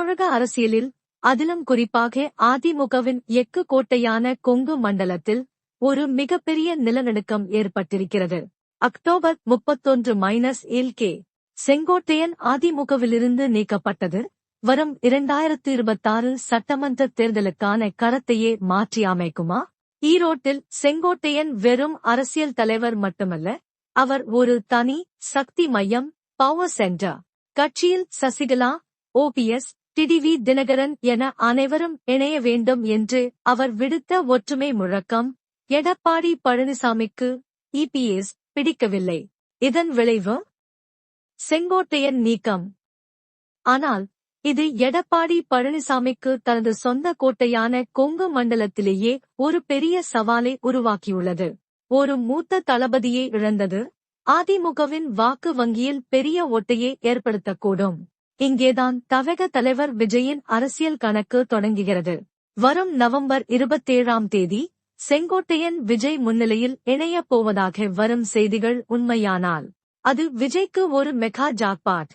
தமிழக அரசியலில் அதிலும் குறிப்பாக அதிமுகவின் எக்கு கோட்டையான கொங்கு மண்டலத்தில் ஒரு மிகப்பெரிய நிலநடுக்கம் ஏற்பட்டிருக்கிறது. அக்டோபர் முப்பத்தொன்று மைனஸ் ஏல் கே செங்கோட்டையன் அதிமுகவிலிருந்து நீக்கப்பட்டது. வரும் இரண்டாயிரத்து இருபத்தாறு சட்டமன்ற தேர்தலுக்கான கரத்தையே மாற்றி அமைக்குமா? ஈரோட்டில் செங்கோட்டையன் வெறும் அரசியல் தலைவர் மட்டுமல்ல அவர் ஒரு தனி சக்தி மையம் பவர் சென்டர். கட்சியில் சசிகலா ஓபிஎஸ் டிடிவி தினகரன் என அனைவரும் இணைய வேண்டும் என்று அவர் விடுத்த ஒற்றுமை முழக்கம் எடப்பாடி பழனிசாமிக்கு இபிஎஸ் பிடிக்கவில்லை. இதன் விளைவு? செங்கோட்டையன் நீக்கம். ஆனால் இது எடப்பாடி பழனிசாமிக்கு தனது சொந்த கோட்டையான கொங்கு மண்டலத்திலேயே ஒரு பெரிய சவாலை உருவாக்கியுள்ளது. ஒரு மூத்த தளபதியை இழந்தது அதிமுகவின் வாக்கு வங்கியில் பெரிய ஓட்டையை ஏற்படுத்தக்கூடும். இங்கேதான் தவக தலைவர் விஜயின் அரசியல் கணக்கு தொடங்குகிறது. வரும் நவம்பர் இருபத்தேழாம் தேதி செங்கோட்டையன் விஜய் முன்னிலையில் இணையப் போவதாக வரும் செய்திகள் உண்மையானால் அது விஜய்க்கு ஒரு மெகா ஜாக்பாட்.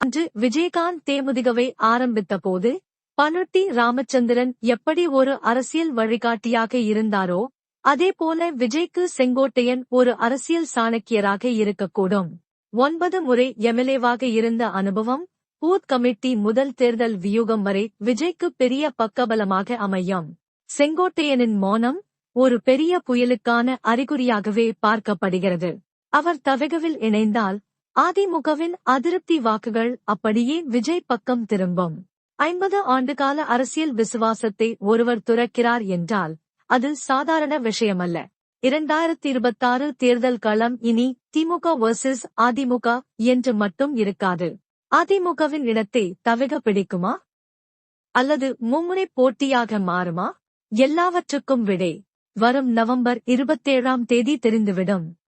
அன்று விஜயகாந்த் தேமுதிகவை ஆரம்பித்த போது பனுட்டி ராமச்சந்திரன் எப்படி ஒரு அரசியல் வழிகாட்டியாக இருந்தாரோ அதேபோல விஜய்க்கு செங்கோட்டையன் ஒரு அரசியல் சாணக்கியராக இருக்கக்கூடும். ஒன்பது முறை எம்எல்ஏவாக இருந்த அனுபவம் பூத் கமிட்டி முதல் தேர்தல் வியூகம் வரை விஜய்க்கு பெரிய பக்கபலமாக அமையும். செங்கோட்டையனின் மௌனம் ஒரு பெரிய புயலுக்கான அறிகுறியாகவே பார்க்கப்படுகிறது. அவர் தவகவில் இணைந்தால் அதிமுகவின் அதிருப்தி வாக்குகள் அப்படியே விஜய் பக்கம் திரும்பும். ஐம்பது ஆண்டுகால அரசியல் விசுவாசத்தை ஒருவர் துறக்கிறார் என்றால் அது சாதாரண விஷயமல்ல. இரண்டாயிரத்தி இருபத்தாறு தேர்தல் களம் இனி திமுக வர்சஸ் அதிமுக என்று மட்டும் இருக்காது. அதிமுகவின் இடத்தை தவிக பிடிக்குமா? அல்லது மும்முனை போட்டியாக மாறுமா? எல்லாவற்றுக்கும் விடை வரும் நவம்பர் இருபத்தேழாம் தேதி தெரிந்துவிடும்.